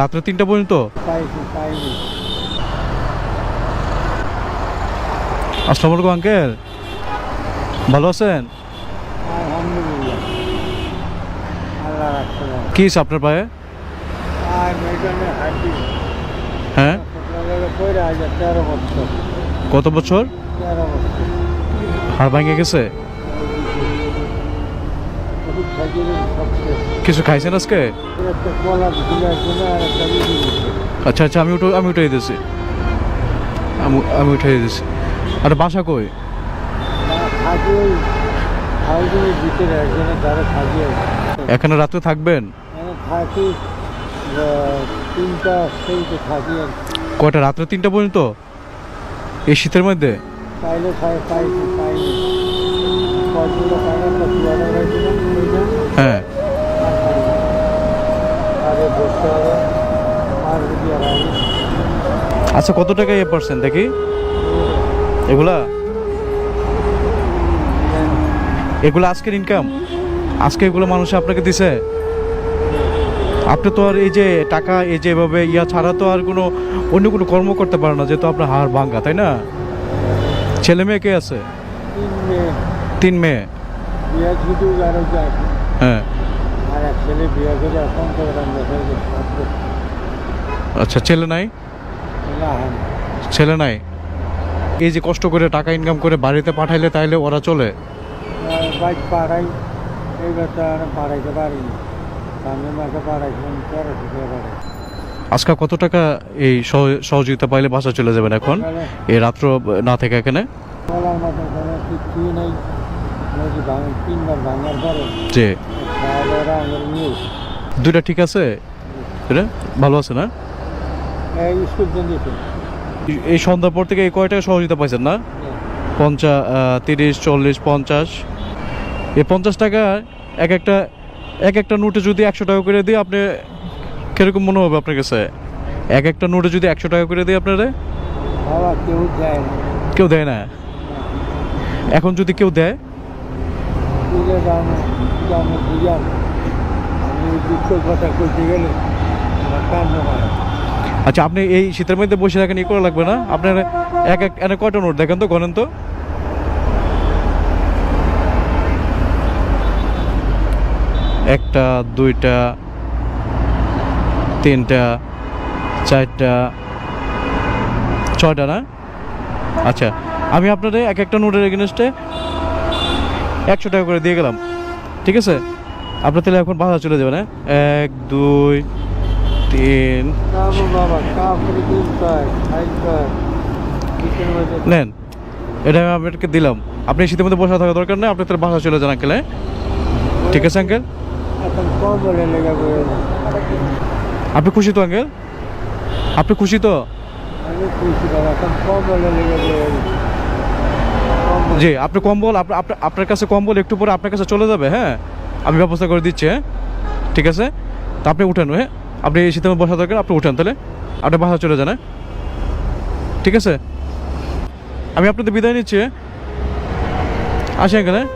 রাত্রে তিনটা পর্যন্ত? আসসালামু আলাইকুম আঙ্কেল। ভালো আছেন? কি আপনার পায়ে? হ্যাঁ? কত বছর। হাড় ভেঙে গেছে? কিছু খাইছেন আজকে। আচ্ছা আচ্ছা আমি উঠে আমি উঠাই দিয়েছি আমি আমি উঠাই দিয়েছি আর বাসা কই। এখানে রাত্রে থাকবেন এখানে থাকি আহ, তিনটা সেইতে থাকি আর কি। কয়টা রাত্রে তিনটা পর্যন্ত এই শীতের মধ্যে আচ্ছা কত টাকা এ পারছেন? দেখি। এগুলা? এগুলো আজকের ইনকাম আজকে এগুলো মানুষ আপনাকে দিছে? আপনি তো আর এই যে টাকা এই যে এভাবে ইয়া ছাড়া তো আর কোনো অন্য কোনো কর্ম করতে পারে না যেহেতু আপনার হাড় ভাঙ্গা তাই না? ছেলে মেয়ে কে আছে? তিন মেয়ে। হ্যাঁ। আচ্ছা ছেলে নাই। ছেলে নাই? এই যে কষ্ট করে টাকা ইনকাম করে বাড়িতে পাঠাইলে তাইলে ওরা চলে? বাইক পাড়াই এইবার তো আর পাড়াইতে পারিনি সামনের মাসে পাড়াইছিলাম তেরোশো টাকা আজকে কত টাকা এই সহ- সহযোগিতা পাইলে বাসা চলে যাবেন এখন? এই রাত্র না থেকে এখানে? দুইটা ঠিক আছে? ভালো আছে না? এই সন্ধ্যার পর থেকে এই কয় টাকা সহযোগিতা পাইছেন না? পঞ্চাশ তিরিশ চল্লিশ পঞ্চাশ। এই পঞ্চাশ টাকা এক একটা এক একটা নোটে যদি একশো টাকা করে দিই আপনি কীরকম মনে হবে আপনার কাছে? এক একটা নোটে যদি একশো টাকা করে দিই আপনারা? কেউ দেয় না। এখন যদি কেউ দেয়? কথা করতে গেলে আচ্ছা আপনি এই শীতের মধ্যে বসে থাকেন ই করা লাগবে না? আপনার এক এক, এনে কয়টা নোট দেখেন তো, গণেন তো। একটা, দুইটা, তিনটা, চারটা, ছয়টা না? আচ্ছা আমি আপনাদের এক একটা নোটের এগেনস্টে একশো টাকা করে দিয়ে গেলাম। ঠিক আছে? আপনার তাহলে এখন বাসা চলে যাবেন হ্যাঁ? এক, দুই তিন নেন, এটা আমি আপনাকে দিলাম। আপনি শীতের মধ্যে বসে থাকা দরকার নেই, আপনি তার বাসা চলে যান আঙ্কেল হ্যাঁ? ঠিক আছে, আঙ্কেল? আপনি খুশি তো, আঙ্কেল? আপনি খুশি তো? জি, আপনি কম্বল, আপনি- আপনি- আপনার কাছে কম্বল একটু পরে আপনার কাছে চলে যাবে হ্যাঁ? আমি ব্যবস্থা করে দিচ্ছি হ্যাঁ? ঠিক আছে? তা আপনি উঠেন হ্যাঁ? আপনি এই মধ্যে বসা দরকার, আপনি উঠেন তাহলে। আপনি বাসা চলে যান হ্যাঁ? ঠিক আছে? আমি আপনাদের বিদায় নিচ্ছি হ্যাঁ? আসি হ্যাঁ